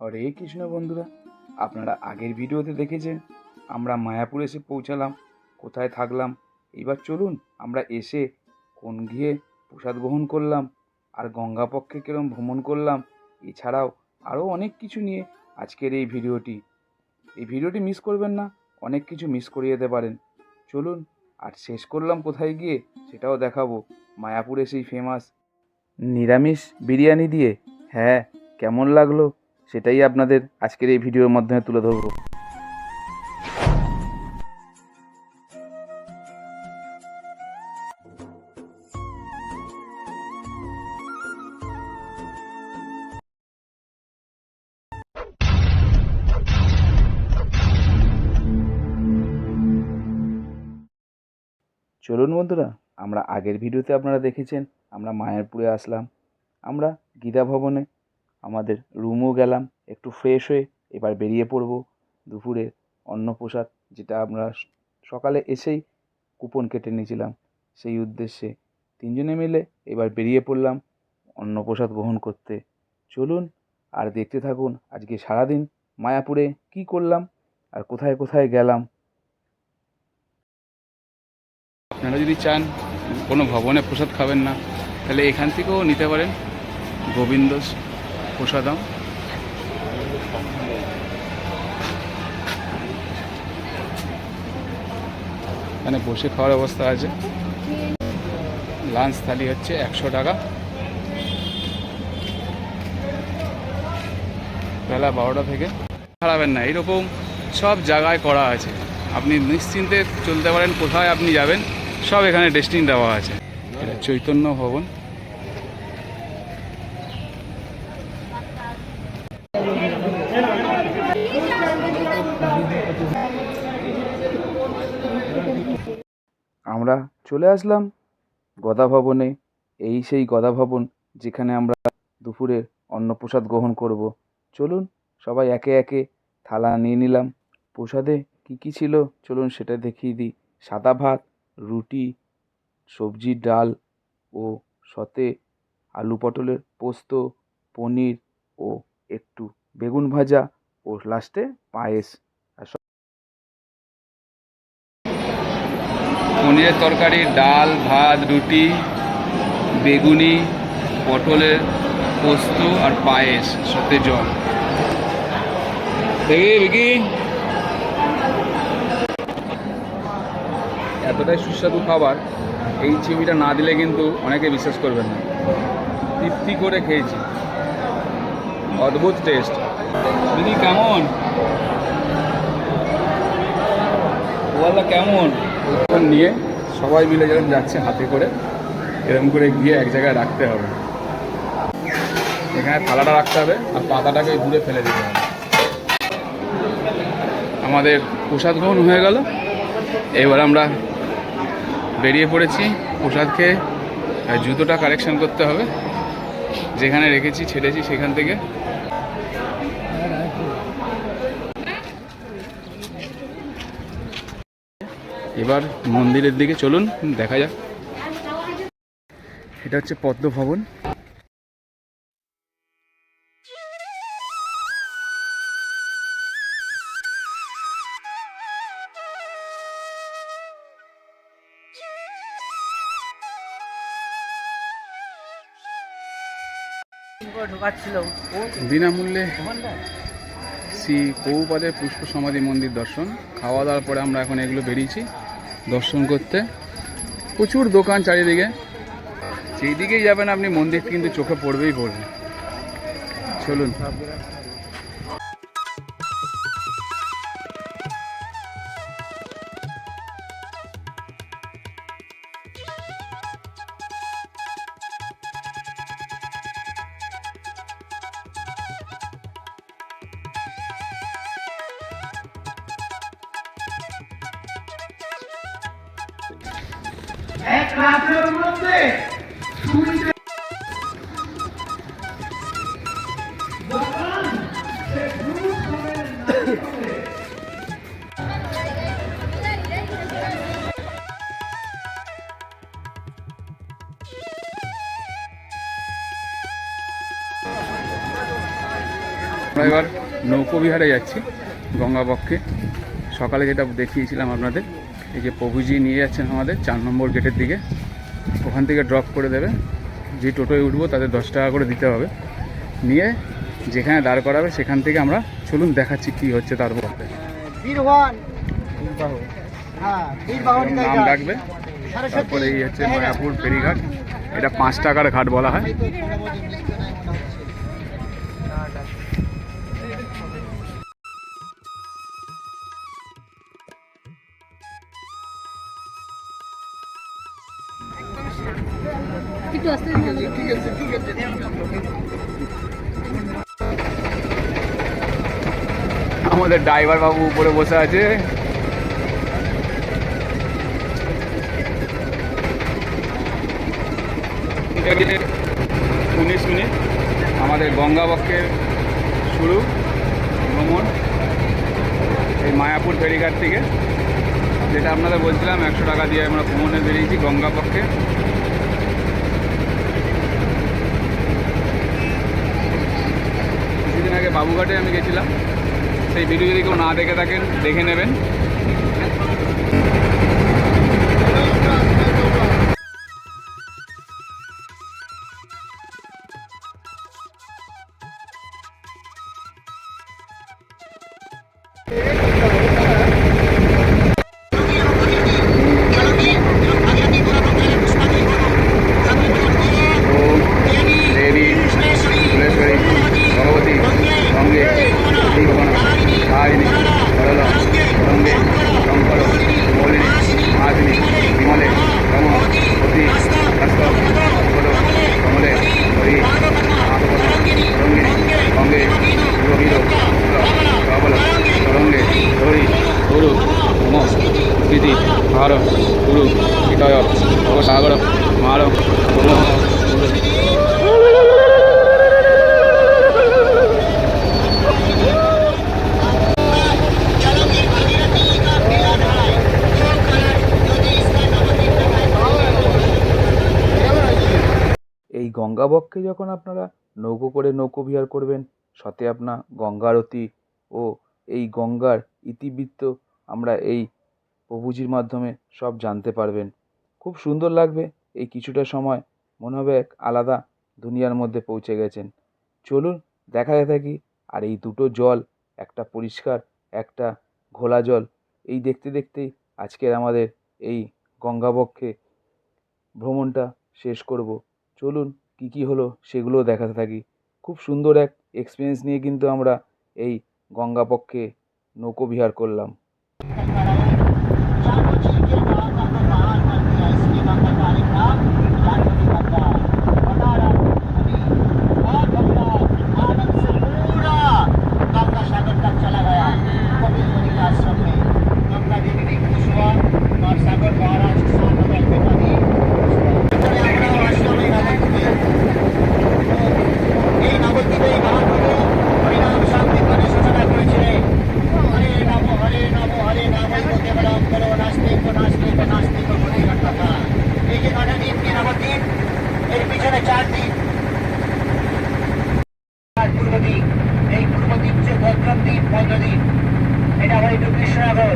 হরে কৃষ্ণ বন্ধুরা, আপনারা আগের ভিডিওতে দেখেছেন, আমরা মায়াপুর এসে পৌঁছালাম, কোথায় থাকলাম, এবার চলুন আমরা এসে কোন গিয়ে প্রসাদ গ্রহণ করলাম, আর গঙ্গাপক্ষে কিরম ভ্রমণ করলাম, এছাড়াও আরও অনেক কিছু নিয়ে আজকের এই ভিডিওটি। এই ভিডিওটি মিস করবেন না, অনেক কিছু মিস করিয়ে যেতে পারেন। চলুন, আর শেষ করলাম কোথায় গিয়ে, সেটাও দেখাবো, মায়াপুরে সেই ফেমাস নিরামিষ বিরিয়ানি দিয়ে হ্যাঁ কেমন লাগল? সেটাই আপনাদের আজকের এই ভিডিওর মাধ্যমে তুলে ধরবো। চলুন বন্ধুরা, আমরা আগের ভিডিওতে আপনারা দেখেছেন, আমরা মায়াপুরে আসলাম। আমরা গীতা ভবনে আমাদের রুমও গেলাম, একটু ফ্রেশ হয়ে এবার বেরিয়ে পড়ব দুপুরে অন্নপ্রসাদ, যেটা আমরা সকালে এসেই কুপন কেটে নিয়েছিলাম। সেই উদ্দেশ্যে তিনজনে মিলে এবার বেরিয়ে পড়লাম অন্নপ্রসাদ গ্রহণ করতে। চলুন আর দেখতে থাকুন আজকে সারাদিন মায়াপুরে কি করলাম আর কোথায় কোথায় গেলাম। আপনারা যদি চান কোনো ভবনে প্রসাদ খাবেন না, তাহলে এখান থেকেও নিতে পারেন গোবিন্দ প্রসাদম। এখানে বসে খাওয়ার ব্যবস্থা আছে। লাঞ্চ থালি হচ্ছে একশো টাকা। বেলা বারোটা থেকে। খারাপেন না এরকম সব জায়গায় করা আছে। আপনি নিশ্চিন্তে চলতে পারেন, কোথায় আপনি যাবেন, সব এখানে ডেস্টিন দেওয়া আছে। এটা চৈতন্য ভবন আমরা চলে আসলাম গদা ভবনে এই সেই গদা ভবন যেখানে আমরা দুপুরে অন্নপ্রসাদ গ্রহণ করব। চলুন সবাই একে একে থালা নিয়ে নিলাম। প্রসাদে কী কী ছিল? চলুন সেটা দেখিয়ে দিই। সাদা ভাত, রুটি, সবজি, ডাল ও সতে আলু পটলের পোস্ত, পনির ও একটু বেগুন ভাজা ও লাস্টে পায়েস। পনিরের তরকারি, ডাল, ভাত, রুটি, বেগুনি, পটলের পোস্ত আর পায়েস, সাথে জল। দেখি এতটাই সুস্বাদু খাবার, এই চিবিটা না দিলে কিন্তু অনেকে বিশ্বাস করবেন না। তৃপ্তি করে খেয়েছি। অদ্ভুত টেস্ট দিদি কেমন? কেমন? নিয়ে সবাই মিলে যেরকম যাচ্ছে হাতে করে, এরকম করে গিয়ে এক জায়গায় রাখতে হবে। এখানে থালাটা রাখতে হবে আর পাতাটাকে দূরে ফেলে দিতে হবে। আমাদের প্রসাদ গ্রহণ হয়ে গেল। এবার আমরা বেরিয়ে পড়েছি প্রসাদ খেয়ে জুতোটা কালেকশন করতে হবে। যেখানে রেখেছি, ছেড়েছি সেখান থেকে। এবার মন্দিরের দিকে চলুন, দেখা যাক। এটা হচ্ছে পদ্ম ভবন বিনামূল্যে শ্রী কৌপাদের পুষ্প সমাধি মন্দির দর্শন। খাওয়া দাওয়ার পরে আমরা এখন এগুলো বেরিয়েছি। দর্শন করতে। প্রচুর দোকান চারিদিকে। যেই দিকেই যাবেন আপনি মন্দির কিন্তু চোখে পড়বেই পড়বে। চলুন। রাতের মধ্যে আমরা এবার নৌকোবিহারে যাচ্ছি গঙ্গাবক্ষে। সকালে যেটা দেখিয়েছিলাম আপনাদের এই যে প্রভুজি নিয়ে যাচ্ছেন আমাদের চার নম্বর গেটের দিকে। ওখান থেকে ড্রপ করে দেবে। যে টোটোয় উঠবো তাদের দশ টাকা করে দিতে হবে। নিয়ে যেখানে দাঁড় করাবে সেখান থেকে আমরা চলুন দেখাচ্ছি কী হচ্ছে তারপর বীরবাহন হ্যাঁ নাম ডাকবে তারপরে এই হচ্ছে মায়াপুর ফেরিঘাট। এটা পাঁচ টাকার ঘাট বলা হয়। ড্রাইভার বাবু উপরে বসে আছে। উনিশ মিনিট আমাদের গঙ্গাবক্ষের শুরু, ভ্রমণ, এই মায়াপুর ফেরিঘাট থেকে। যেটা আপনাদের বলছিলাম, একশো টাকা দিয়ে আমরা ভ্রমণে বেরিয়েছি গঙ্গাপক্ষে কিছুদিন আগে বাবুঘাটে আমি গেছিলাম। সেই ভিডিও যদি কেউ না দেখে থাকেন দেখে নেবেন। গঙ্গাবক্ষে যখন আপনারা নৌকো করে নৌকো বিহার করবেন, সাথে আপনার গঙ্গারতি ও এই গঙ্গার ইতিবৃত্ত আমরা এই প্রভুজির মাধ্যমে সব জানতে পারবেন। খুব সুন্দর লাগবে, এই কিছুটা সময় মনে হবে এক আলাদা দুনিয়ার মধ্যে পৌঁছে গেছেন। চলুন, দেখাতে থাকি, আর এই দুটো জল, একটা পরিষ্কার, একটা ঘোলা জল, এই দেখতে দেখতেই আজকের আমাদের এই গঙ্গাবক্ষে ভ্রমণটা শেষ করব। চলুন কী কী হলো সেগুলোও দেখাতে থাকি। খুব সুন্দর এক এক্সপিরিয়েন্স নিয়ে কিন্তু আমরা এই গঙ্গাপক্ষে নৌকো বিহার করলাম এই নবদ্বীপে মহাপ্রভু হরিনাম সংকীর্তনের সূচনা করেছিলেন হরে নম হরে নম হরে নাম কেবলম করো নাস্তিক নাস্তিক নাস্তিক হরে কথা এই যে নটা দ্বীপ কি নবদ্বীপ এর পিছনে চার দ্বীপ আর পূর্ব দ্বীপ এই পূর্ব দ্বীপ যে ভদ্রম দ্বীপ ভদ্রদ্বীপ কৃষ্ণনগর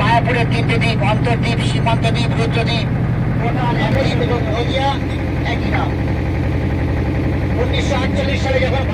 মায়াপুরের তিনটে দ্বীপ, অন্তর্দ্বীপ, সীমান্ত দ্বীপ রুদ্রদ্বীপ প্রধান এবং হলিয়া একই নাম। উনিশশো আটচল্লিশ সালে যখন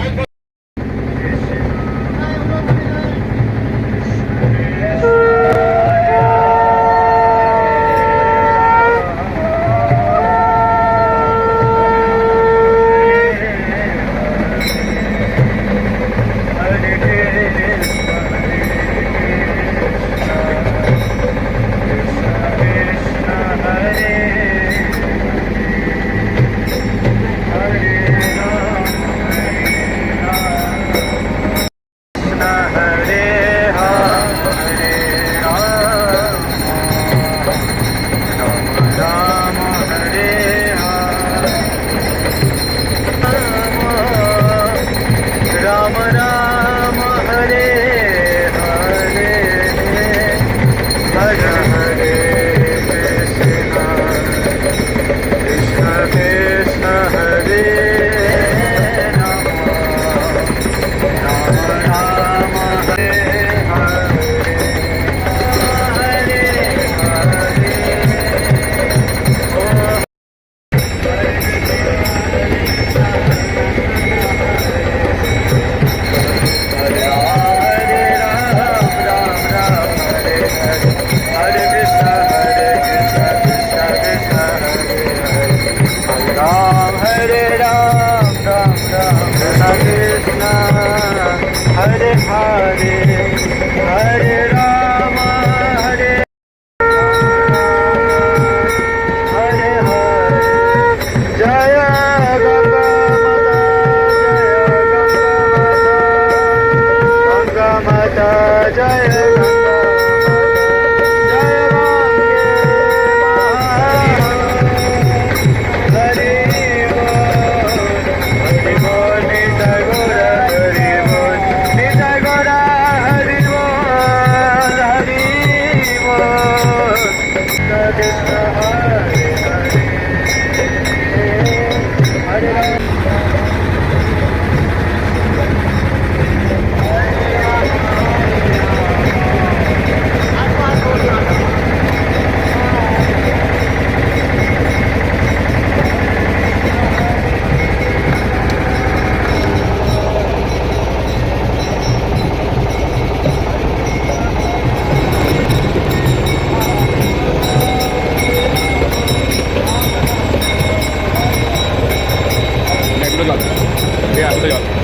います。では、それでは。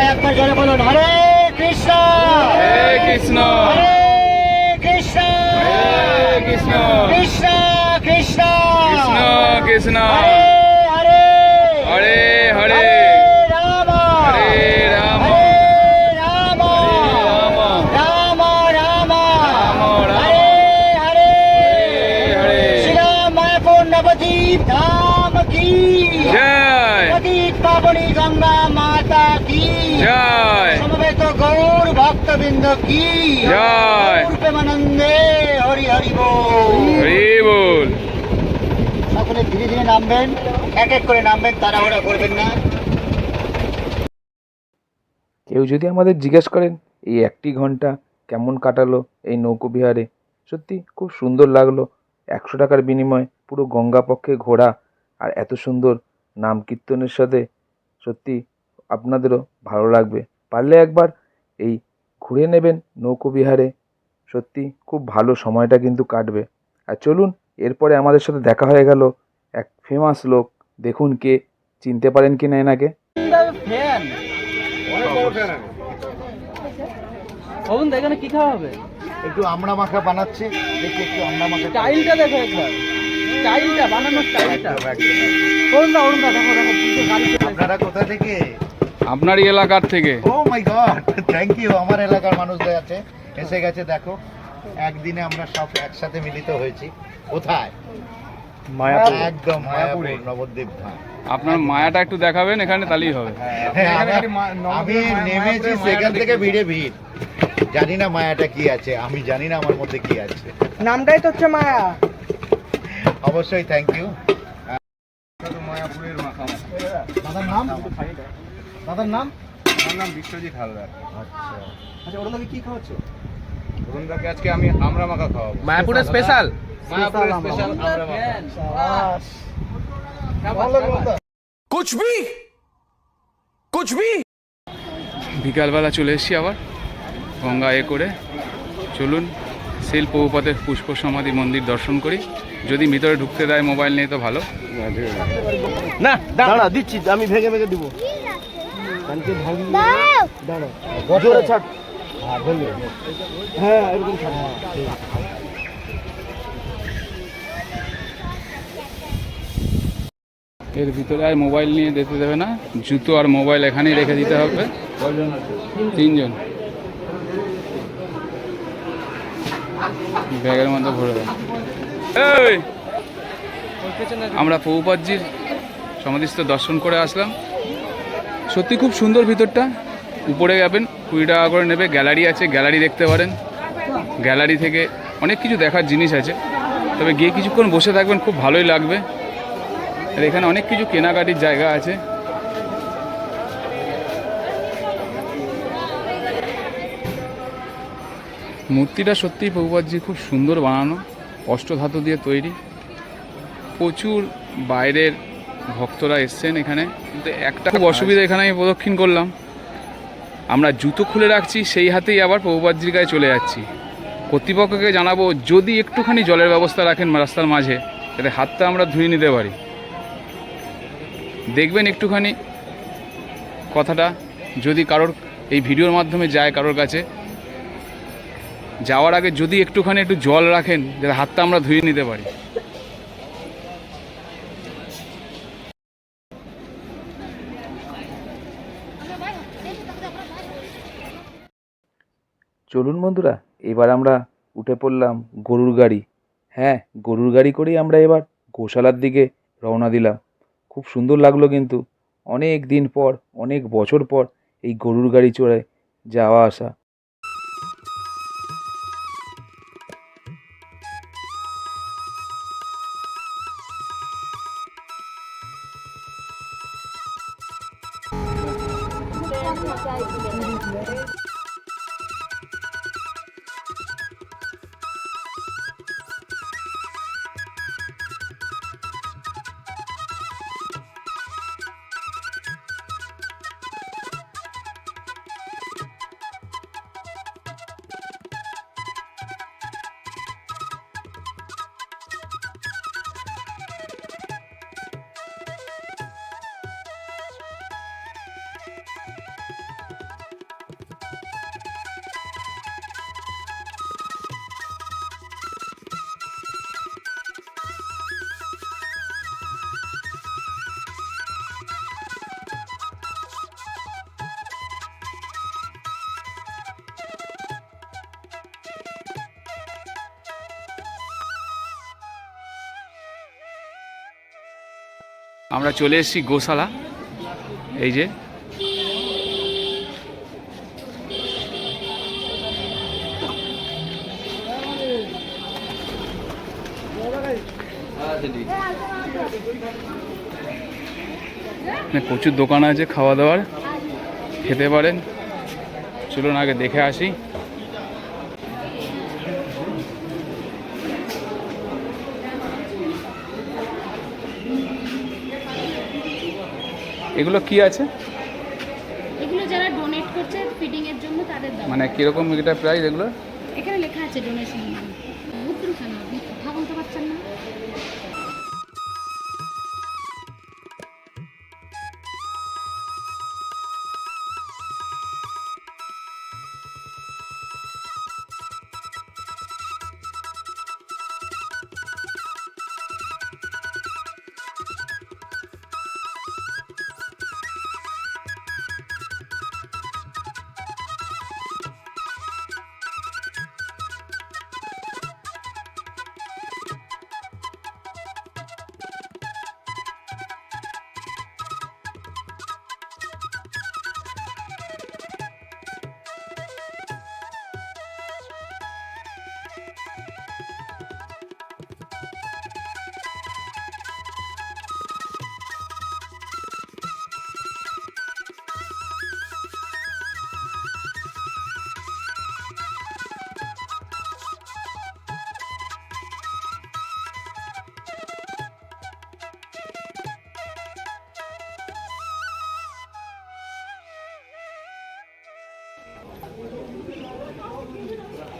সবাই একবার করে বলুন হরে কৃষ্ণ! হরে কৃষ্ণ! হরে কৃষ্ণ! কৃষ্ণ! কৃষ্ণ কৃষ্ণ! কৃষ্ণ কৃষ্ণ! কি জয়। প্রেমানন্দে হরি হরি বল। হরি বল। সকলে ধীরে ধীরে নামবেন এক এক করে নামবেন তাড়াহুড়া করবেন না। কেউ যদি আমাদের জিজ্ঞেস করেন এই একটি ঘণ্টা কেমন কাটালো এই নৌকো বিহারে? সত্যি খুব সুন্দর লাগল। একশো টাকার বিনিময়ে পুরো গঙ্গা পক্ষে ঘোরা। আর এত সুন্দর নাম কীর্তনের সাথে সত্যি আপনাদেরও ভালো লাগবে। পারলে একবার এই ঘুরে নেবেন নৌকো বিহারে। সত্যি খুব ভালো সময়টা কিন্তু কাটবে। আর চলুন এরপরে আমাদের সাথে দেখা হয়ে গেল এক ফেমাস লোক। দেখুন কে চিনতে পারেন কি না এনাকে? এখানে কি খাওয়া হবে? একটু আমরা মাখা বানাচ্ছে দেখি একটু আমরা মাখা স্টাইলটা দেখো একবার। স্টাইলটা বানানোর স্টাইলটা। দেখো দেখো। আপনারা কোথা থেকে? আপনারই এলাকার থেকে। Oh my god thank you আমার এলাকার মানুষদের আছে এসে গেছে দেখো। একদিনে আমরা সব একসাথে মিলিত হয়েছি। কোথায়? মায়াপুর। একদম মায়াপুর। নবদ্বীপ ধাম। আপনার মায়াটা একটু দেখাবেন এখানে তাহলেই হবে। হ্যাঁ, আমি- আমি নেমেছি সেখান থেকে ভিড়ে ভিড়। জানি না মায়াটা কি আছে আমি জানি না আমার মধ্যে কি আছে। নামটাই তো হচ্ছে মায়া। অবশ্যই থ্যাংক ইউ মায়াপুরের মাথা দাদার নাম? দাদার নাম? আমার নাম বিশ্বজিৎ হালদার। আচ্ছা। আচ্ছা ওর কি খাওয়াচ্ছো? অরুণদাকে আজকে আমি আমরা মাখা খাওয়াবো। মায়াপুরের স্পেশাল মায়াপুরের স্পেশাল আমরা মাখা। আচ্ছা। কুছ ভি? কুছ ভি? বিকালবেলা চলে এসেছি আবার গঙ্গা এ করে। চলুন শিল পৌপাতের পুষ্প সমাধি মন্দির দর্শন করি। যদি ভিতরে ঢুকতে দেয় মোবাইল নিয়ে তো ভালো। না দাঁড়া দিচ্ছি আমি ভেঙে ভেঙে দিব। জোরে ছাড় হ্যাঁ এরকম ছাড় এর ভিতরে আর মোবাইল নিয়ে যেতে দেবে না। জুতো আর মোবাইল এখানেই রেখে দিতে হবে। তিনজন। ব্যাগের মধ্যে ভরে দেয় আমরা প্রভুপাতজির সমাধিস্থ দর্শন করে আসলাম। সত্যি খুব সুন্দর ভিতরটা। উপরে যাবেন, কুড়ি টাকা করে নেবে, গ্যালারি আছে, গ্যালারি দেখতে পারেন। গ্যালারি থেকে অনেক কিছু দেখার জিনিস আছে। তবে গিয়ে কিছুক্ষণ বসে থাকবেন, খুব ভালোই লাগবে। আর এখানে অনেক কিছু কেনাকাটির জায়গা আছে। মূর্তিটা সত্যিই প্রভুপাতজি খুব সুন্দর বানানো, অষ্টধাতু দিয়ে তৈরি। প্রচুর বাইরের ভক্তরা এসছেন এখানে। কিন্তু একটা খুব অসুবিধা এখানে আমি প্রদক্ষিণ করলাম। আমরা জুতো খুলে রাখছি, সেই হাতেই আবার প্রভুপাতজির গায়ে চলে যাচ্ছি। কর্তৃপক্ষকে জানাব, যদি একটুখানি জলের ব্যবস্থা রাখেন রাস্তার মাঝে, যাতে হাতটা আমরা ধুয়ে নিতে পারি। দেখবেন একটুখানি কথাটা, যদি কারোর এই ভিডিওর মাধ্যমে যায় কারোর কাছে। যাওয়ার আগে যদি একটুখানি একটু জল রাখেন, যাতে হাতটা আমরা ধুয়ে নিতে পারি। চলুন বন্ধুরা, এবার আমরা উঠে পড়লাম গরুর গাড়ি। হ্যাঁ গরুর গাড়ি করেই আমরা এবার গোশালার দিকে রওনা দিলাম। খুব সুন্দর লাগল কিন্তু। অনেক দিন পর, অনেক বছর পর এই গরুর গাড়ি চড়ে যাওয়া আসা। আমরা চলে এসেছি গোশালা। এই যে। প্রচুর দোকান আছে, খাওয়া দাওয়ার। খেতে পারেন। চলুন আগে দেখে আসি। এগুলো কি আছে? এগুলো যারা ডোনেট করছে ফিডিং এর জন্য তাদের দাম মানে কীরকম এটা প্রাইস এগুলো? এখানে লেখা আছে ডোনেশন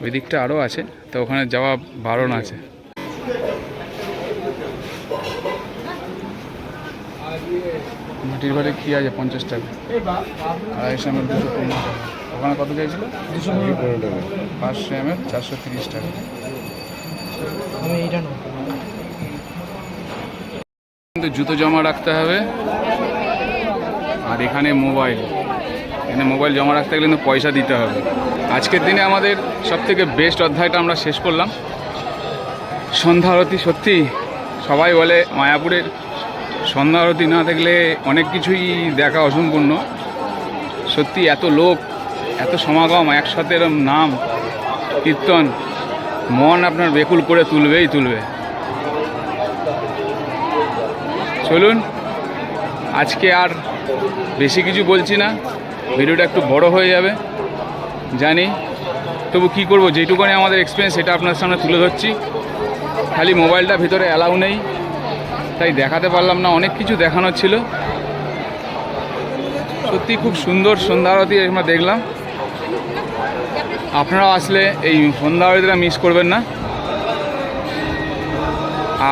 ওই দিকটা আরও আছে তো ওখানে যাওয়া বারণ আছে। মাটির বাড়ি কী আছে? পঞ্চাশ টাকা। আড়াইশো এম এল দুশো পনেরো টাকা। ওখানে কত চাইছিল? দুশো পনেরো টাকা। পাঁচশো এম এল চারশো তিরিশ টাকা। কিন্তু জুতো জমা রাখতে হবে। আর এখানে মোবাইল। এখানে মোবাইল জমা রাখতে গেলে কিন্তু পয়সা দিতে হবে। আজকের দিনে আমাদের সব থেকে বেস্ট অধ্যায়টা আমরা শেষ করলাম। সন্ধ্যা আরতি সত্যি সবাই বলে মায়াপুরের সন্ধ্যা আরতি না দেখলে অনেক কিছুই দেখা অসম্পূর্ণ। সত্যি এত লোক, এত সমাগম, একসাথে এরম নাম, কীর্তন, মন আপনার বেকুল করে তুলবেই তুলবে। চলুন, আজকে আর বেশি কিছু বলছি না। ভিডিওটা একটু বড় হয়ে যাবে, জানি। তবু কি করব, যেটুকুনি আমাদের এক্সপিরিয়েন্স সেটা আপনার সামনে তুলে ধরছি। খালি মোবাইলটা ভিতরে অ্যালাউ নেই, তাই দেখাতে পারলাম না, অনেক কিছু দেখানোর ছিল। সত্যি খুব সুন্দর সন্ধ্যা আরতি আমরা দেখলাম। আপনারাও আসলে এই সন্ধ্যা আরতিটা মিস করবেন না।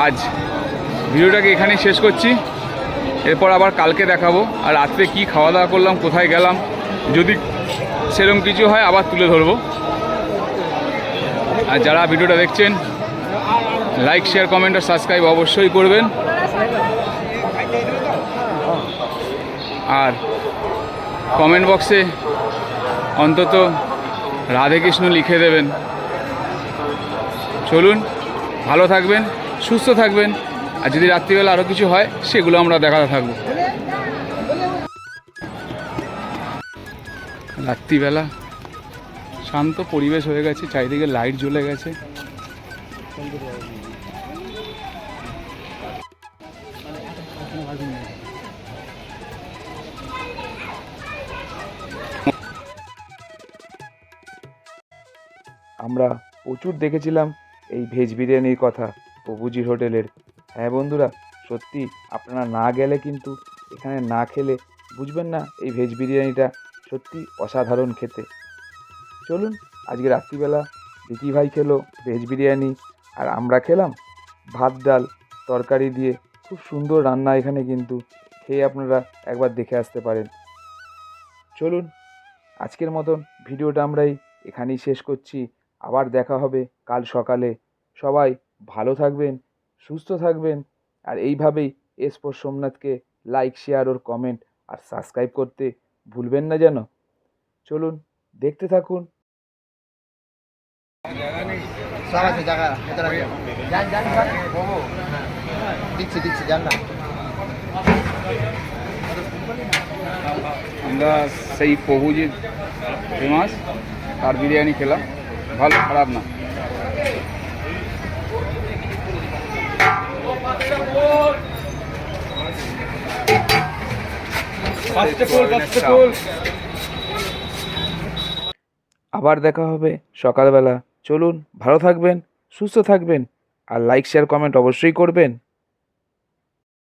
আজ ভিডিওটাকে এখানেই শেষ করছি। এরপর আবার কালকে দেখাবো। আর রাত্রে কি খাওয়া দাওয়া করলাম, কোথায় গেলাম, যদি সেরকম কিছু হয় আবার তুলে ধরবো। আর যারা ভিডিওটা দেখছেন লাইক শেয়ার কমেন্ট আর সাবস্ক্রাইব অবশ্যই করবেন। আর কমেন্ট বক্সে অন্তত রাধে কৃষ্ণ লিখে দেবেন। চলুন, ভালো থাকবেন, সুস্থ থাকবেন। আর যদি রাত্রিবেলা আরও কিছু হয়, সেগুলো আমরা দেখাতে থাকব। রাত্রিবেলা শান্ত পরিবেশ হয়ে গেছে, চারিদিকে লাইট জ্বলে গেছে। আমরা প্রচুর দেখেছিলাম এই ভেজ বিরিয়ানির কথা প্রভুজির হোটেলের। হ্যাঁ বন্ধুরা, সত্যি আপনারা না গেলে কিন্তু এখানে না খেলে বুঝবেন না এই ভেজ বিরিয়ানিটা সত্যি অসাধারণ খেতে। চলুন, আজকে রাত্রিবেলা বিকি ভাই খেলো ভেজ বিরিয়ানি আর আমরা খেলাম ভাত, ডাল, তরকারি দিয়ে। খুব সুন্দর রান্না এখানে কিন্তু, খেয়ে আপনারা একবার দেখে আসতে পারেন। চলুন, আজকের মতন ভিডিওটা আমরাই এখানেই শেষ করছি। আবার দেখা হবে কাল সকালে। সবাই ভালো থাকবেন সুস্থ থাকবেন। আর এইভাবেই এসপোর সোমনাথকে লাইক শেয়ার ওর কমেন্ট আর সাবস্ক্রাইব করতে ভুলবেন না যেন। চলুন দেখতে থাকুন। সব আছে জায়গা ভেতরে যান যান দিচ্ছি দিচ্ছি যান না। আমরা সেই প্রভুজির ফেমাস তার বিরিয়ানি খেলাম। ভালো খারাপ না। আবার দেখা হবে সকালবেলা। চলুন, ভালো থাকবেন, সুস্থ থাকবেন, আর লাইক শেয়ার কমেন্ট অবশ্যই করবেন।